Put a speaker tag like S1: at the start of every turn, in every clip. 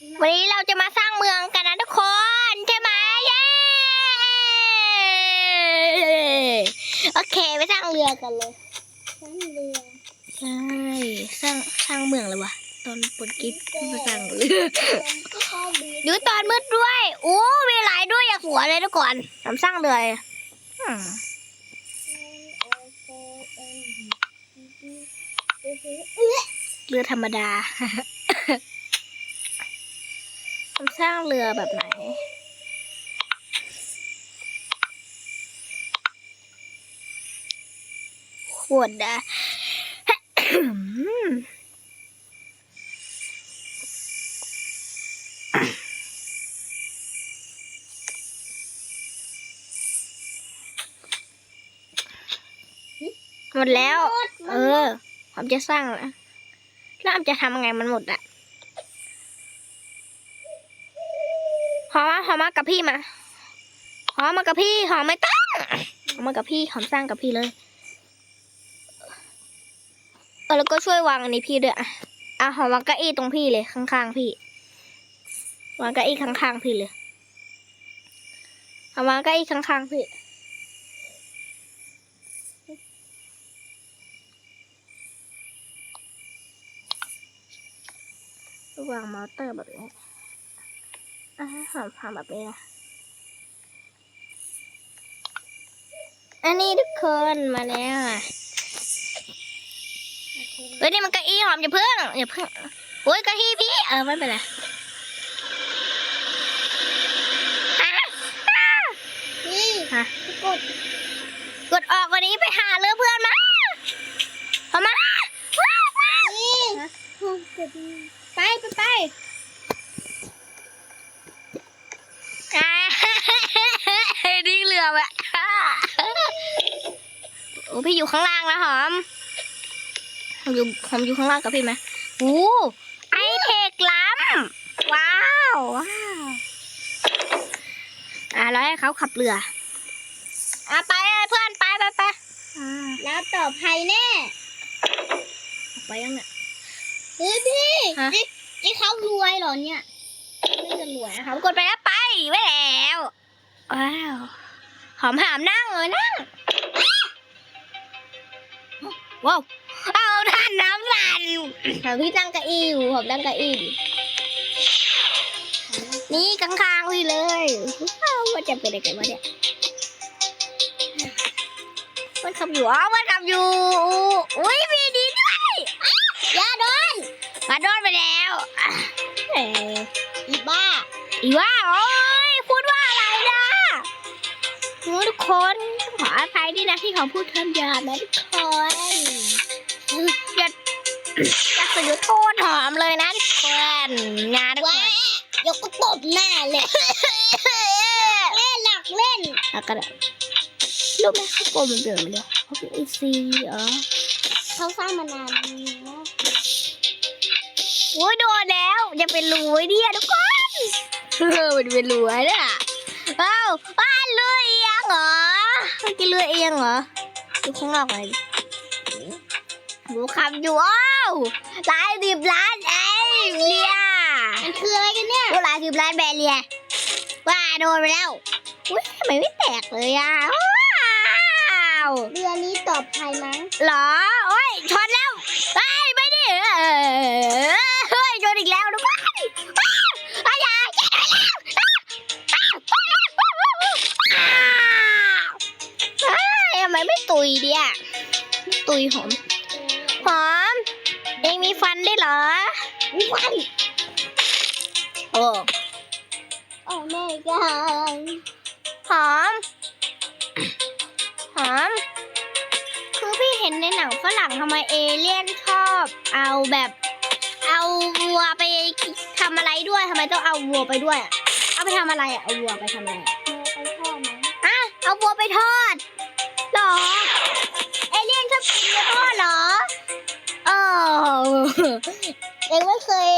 S1: วันนี้เราจะมาสร้างเมืองกันนะทุกคนใช่ไหมเย้โอเคไปสร้างเรือกันเลย
S2: นั่นเรือ
S1: ใช่สร้างสร้างเมืองเลยวะตอนปนกิฟมาสร้างเรือ
S2: ก็เข้าดี
S1: ดูตอนมืดด้วยโอ้มีหลายด้วยอยากหัวเลยทุกคนทำสร้างเรือเลยอืมเรือธรรมดาทำ สร้างเรือแบบไหน ขวดอะหมดแล้ว เออผมจะสร้างแล้วแล้วผมจะทำยังไงมันหมดอะ หอมมากับพี่มาหอมมากับพี่หอมไม่ต้องหอมมากับพี่หอมสร้างกับพี่เลย เออแล้วก็ช่วยวางอันนี้พี่ด้วยอะอะหอมวางเก้าอี้ตรงพี่เลยข้างๆพี่ วางเก้าอี้ข้างๆพี่เลยหอมวางเก้าอี้ข้างๆพี่วางมอเตอร์แบบนี้ อะหอมทำแบบนี้นะอันนี้ทุกคนมาแล้วอะเฮ้ยนี่มันเก้าอี้หอมอย่าเพิ่งอย่าเพิ่งโอ้ยเก้าอี้พี่เออไม่เป็นไรอะอะ
S2: นี่
S1: ฮะ
S2: กด
S1: กดออกวันนี้ไปหาเรือเพื่อนมาเข้ามาว้าวว้าว
S2: นี่กดไปไปไป
S1: อ่า ดิ้งเรือแบบโอ้พี่อยู่ข้างล่างแล้วหอมผมอยู่ผมอยู่ข้างล่างกับพี่ไหมโอ้ไอเทคล้ำว้าวว้าวอ่าแล้วให้เขาขับเรืออะไปเลยเพื่อนไปไปไปอ่า
S2: แล้วต่อภัยแน่
S1: ไปยังเนี่ย
S2: เฮ้ยพี่
S1: ฮะ
S2: นี่นี่เขารวยเหรอเนี่ยไม่จะรวยนะ
S1: หอมกดไปแล้วไปไว้แล้ว ว้าว หอมหามนั่งเลยนั่ง ว้าว เอาท่านน้ำสั่นหอมพี่ตั้งเก้าอี้อยู่หอมตั้งเก้าอี้อยู่นี่ข้างๆพี่เลยว้าวว่าจะเป็นอะไรกันวะเนี่ยมันขับอยู่อ๋อมันขับอยู่ อุ้ยมีดีด้วยอย่าโดนมาโดนไปแล้วอะเอ้ย
S2: อีบ้า
S1: อีว่าโอ้ คนขออภัยด้วยนะที่เขาพูดคำหยาบนะทุกคนอย่าอย่าสื่อโทษหอมเลยนะทุกคนงานทุกค
S2: นยวก็ตบหน้าเลยเล่นหลักเล่น
S1: แล้วก็รูปเขาโกงมันเดิมเลยเขาเป็นไอซีเอ๋อ
S2: เขาสร้างมานานแล้ว
S1: โอ้ยโดนแล้วจะเป็นรูไอ้เนี่ยทุกคนเออมันเป็นรูไอ้เนี่ย เมื่อกี้เรือเอียงเหรอดูข้างนอกหน่อยดิดูคำอยู่อ้าวหลายสิบล้านเองเลีย
S2: มันคืออะไรกันเนี่ย
S1: ดูหลายสิบล้านแบรนด์เลียว่าโดนไปแล้วอุ้ยทำไมไม่แตกเลยอะว้าว
S2: เรือนี้ตอบภัยมั้ง
S1: เหรอ โอ้ยชน ตุยเดียตุยหอมหอม เองมีฟันด้วยเหรอ
S2: มีควัน
S1: โอ้
S2: โอ้แม่กัน
S1: หอมหอม คือพี่เห็นในหนังฝรั่งทำไมเอเลี่ยนชอบ เอาแบบ เอาวัวไปทำอะไรด้วยทำไมต้องเอาวัวไปด้วยอะเอาไปทำอะไรอะเอาวัวไปทำอะไรอะ
S2: แม่ไปทอดมั้ง
S1: อะเอาวัวไปทอดเหรอเอ เองไม่เคย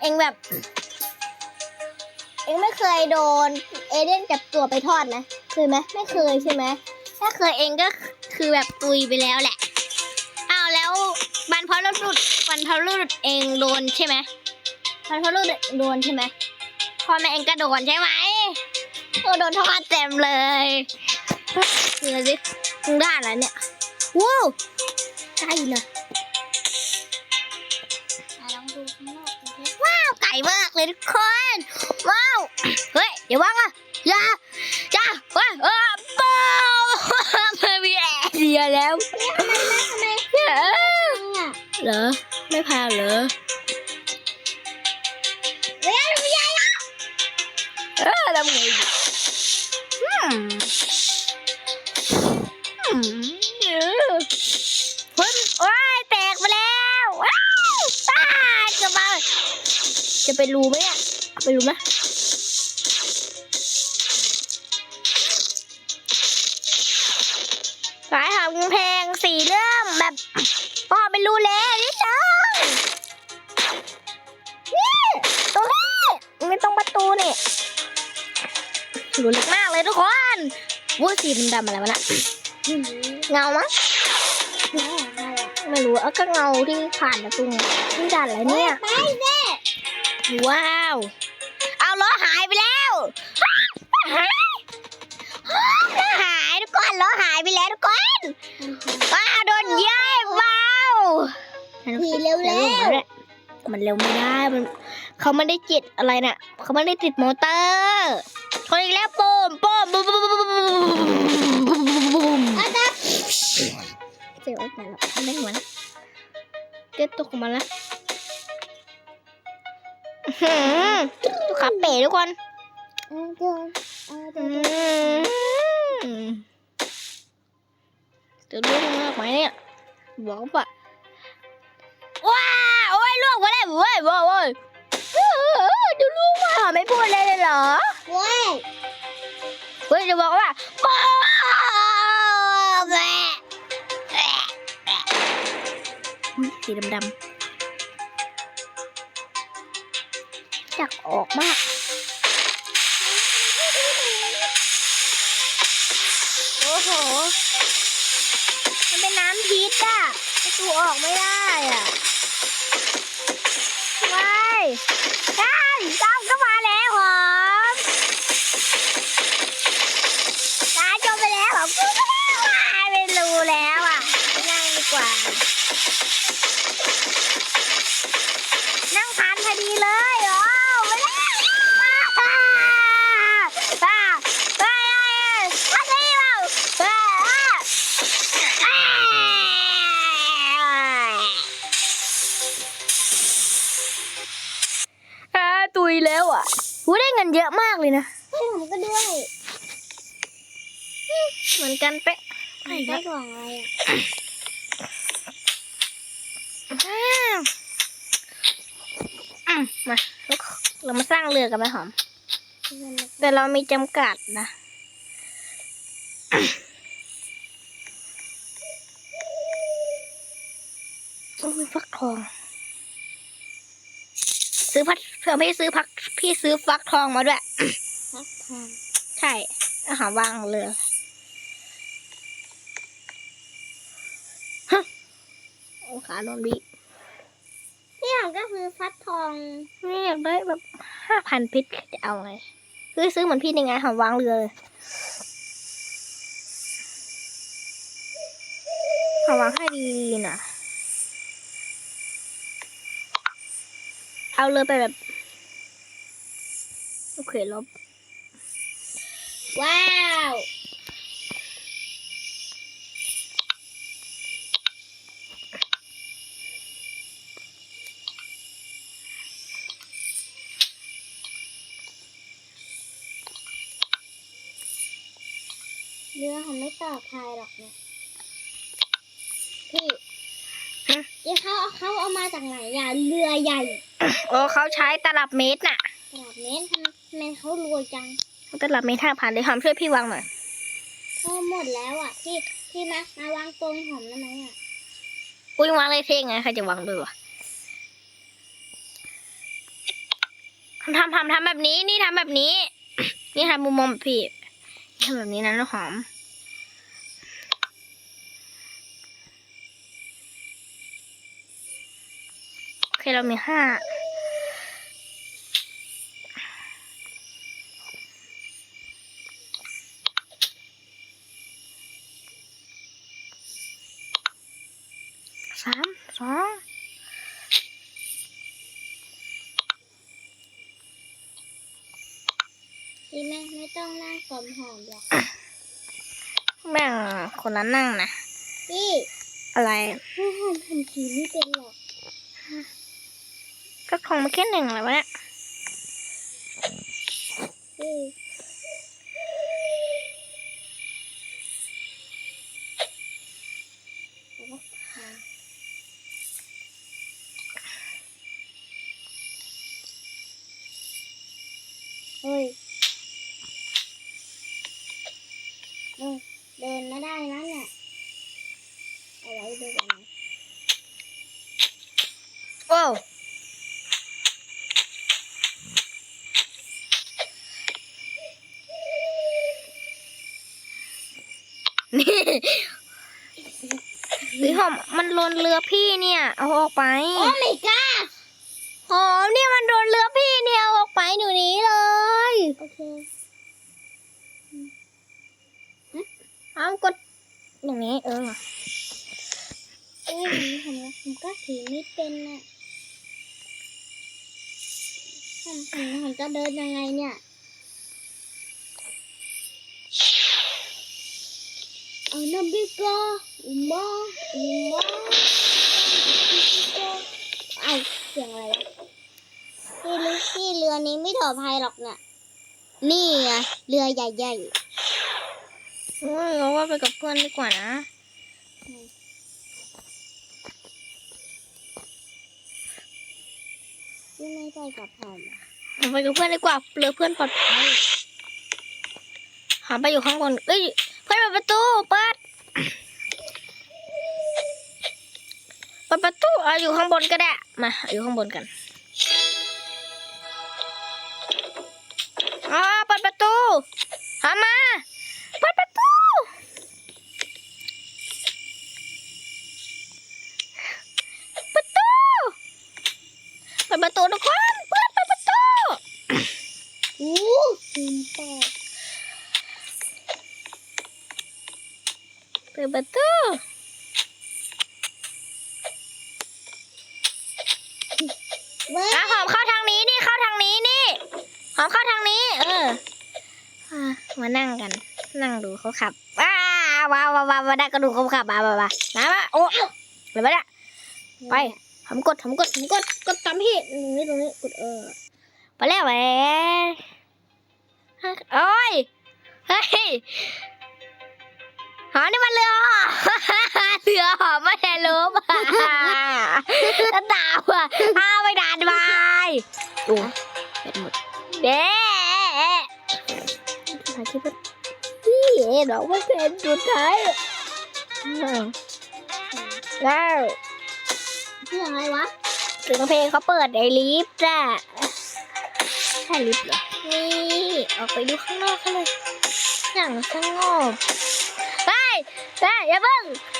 S1: เองแบบ เองไม่เคยโดน เอเลี่ยนจับตัวไปทอดนะเคยไหมไม่เคยใช่ไหมถ้าเคยเองก็คือแบบตุยไปแล้วแหละอ้าวแล้วบรรพบุรุษบรรพบุรุษเองโดนใช่ไหมมันพราะลูกโดนใช่ไหมพ่อแม่เองก็โดนใช่ไหมโอ้โดนทอดเต็มเลยดูหน่อสิมึงได้อะไรเนี่ยว้าวใช่เลย มากเลยทุกคน ว้าว เฮ้ยอย่าวางอะอย่าจ้าว้าเออโป้มันมีแอร์เดียแล้ว
S2: ทำไม
S1: เออ
S2: อะ
S1: เหรอ ไม่พาเหรอ
S2: เฮ้ยไม่ใช่
S1: เออทำไงดีอืมอืม จะไปรูไหมเนี่ยไปรูไหมสายหางเพลงสีเรื่องแบบอ๋อไปรูแล้วนี่จังนี่ตรงนี้ไม่ตรงประตูนี่รูเล็กมากเลยทุกคนวู้สีดำๆอะไรวะน่ะเงามั้งไม่รู้เอาก็เงาที่ผ่านประตูนี่ด่านอะไรเนี่ย ว้าว เอาล้อหายไปแล้วหายหายทุกคนล้อหายไปแล้วทุกคนว้าวโดนเย้ยว้าว
S2: ผีเร็วแล้ว
S1: มันเร็วไม่ได้มันเขาไม่ได้จิตอะไรน่ะเขาไม่ได้ติดมอเตอร์ชนอีกแล้วโปมโปมบูมบูมบูมบูมบูมบูม
S2: อาจารย์
S1: เสียวแต่ละไม่หัวนะเก็บตกออกมาแล้วอื้อ หือดูขาเป๋ทุกคน
S2: อาจารย์อา
S1: อื
S2: จารย์
S1: มจะล่วงมากไหมเนี่ยบอกปะว้าโอ้ยล่วงมาแล้วเว้ยเว้ยเว้ยเออจะล่วงมาไม่พูดเลยเลยเหรอ
S2: ว้าย
S1: เฮ้ยจะบอกว่าป้าแม่อุ๊ยสีดำๆ อยากออกมากโอ้โห มันเป็นน้ำพิษอะประตูออกไม่ได้อะว้ายได้เจ้าก็มาแล้วหอ เยอะมากเลยนะ
S2: ให้ผมก็ด้วย
S1: เหมือนกันเป๊ะ
S2: ได้กล่องอะไรอะ
S1: อ้าวอืมมาเรามาสร้างเรือกันไหมหอม แต่เรามีจำกัดนะโอ้ยฟักทอง ซื้อพัดเพื่อพี่ซื้อพัก พี่ซื้อฟักทองมาด้วย
S2: ฟักทอง
S1: ใช่อาหารวางเลยฮะโอ้ขาโดนบี
S2: นี่ผมก็คือฟักทอง
S1: นี่อยากได้แบบห้าพันพิษจะเอาไงคือซื้อเหมือนพี่ยังไงหาวางเรือเลยหาวางให้ดีๆนะเอาเรือไปแบบ โอเคลบ
S2: ว้าวเรือผมไม่ปลอดภัยหรอกเนี่ยพี่
S1: ฮะ
S2: ที่เขาเขาเอามาจากไหนอะเรือใหญ่
S1: โอ้เขาใช้ตลับเมตรน่ะ
S2: ขนาดนี้ทำไมทำไมเขารวยจัง
S1: ตลับเมตรห้าพันเลยหอมช่วยพี่วางหน่อย
S2: ก็หมดแล้วอะพี่พี่มามาวางตรงหอมได้ไหมอะ
S1: อุ้ยวางเลยเท่ไงใครจะวางด้วยวะทำทำทำทำแบบนี้นี่ทำแบบนี้ นี่ทำมุมมองแบบพี่ทำแบบนี้นะน้องหอมโอเคเรามีห้าามสอง
S2: พี่แม่ไม่ต้องนั่งกลมหอมหรอก
S1: แบ่งคนละนั่งนะ
S2: พี่
S1: อะไร
S2: ไม่หอมทำทีไม่เป็นหรอก
S1: ก็คงมาแค่หนึ่งแหล้วะเนี่ย
S2: พี่แล้วก็ทา เฮ้ยเออเดินไม่ได้นั่นแหละเอาไว้ดูกันนะ
S1: โอ้นี่พี่หอมมันโดนเรือพี่เนี่ย เอาออกไป
S2: โอ้ my god
S1: ห อมเนี่ยมันโดนเรือพี่เนี่ยเอาออกไปหนูนี้เลย
S2: โอเค
S1: เอากดอย่างนี้ เออ
S2: เอ้ยผมผมผมก็ถือไม่เป็นน่ะผมผมผมจะเดินยังไงเนี่ยเอาน้ำบิกาอุมาอุมาเอาเสียงอะไร วะพี่ลิพี่เรือนี้ไม่ปลอดภัยหรอกเนี่ย นี่ไงเรือใหญ่
S1: โอ้ยเราว่าไปกับเพื่อนดีกว่านะ
S2: ๆพี่ไม่ไปกับผมอะ
S1: เราไปกับเพื่อนดีกว่าเรือเพื่อนปลอดภัยหาไปอยู่ข้างบนเอ้ยเพื่อนเปิดประตูเปิดเปิดประตูเอาอยู่ข้างบนก็ได้ มาอยู่ข้างบนกัน หามาเปิดประตูประตูเปิดประตูทุกคนเปิดเปิดประตู
S2: อู้ซึมปอก
S1: เปิดประตู
S2: เว้ย
S1: อะหอมเข้าทางนี้นี่เข้าทางนี้นี่หอมเข้าทางนี้ เอออะ มานั่งกัน นั่งดูเขาขับว้าวว้าวว้าวว้าวมาได้ก็ดูเขาขับมามามามามาโอ้เดี๋ยวมาได้ไปหอมกดหอมกดหอมกดกดตามพี่ตรงนี้ตรงนี้กดเออไปแล้วแหวโอ้ยเฮ้ยหอนี่มันเรือเรือหอมไม่ได้ลบตาตาว่ะอ้าวไม่ดานบายโอ้เป็นหมดเด้ายคลิปว่าพี่เอ๋ดอกว่าเป็นสุดท้ายอ้าวแล้ว
S2: เรื่องอะไรวะ
S1: เสียงเพลงเขาเปิดในลิฟต์อะใช่ลิฟต์เหรอ นี่ ออกไปดูข้างนอกกันเลยอย่างสงบไปไปอย่าเพิ่งอย่าเพิ่งไป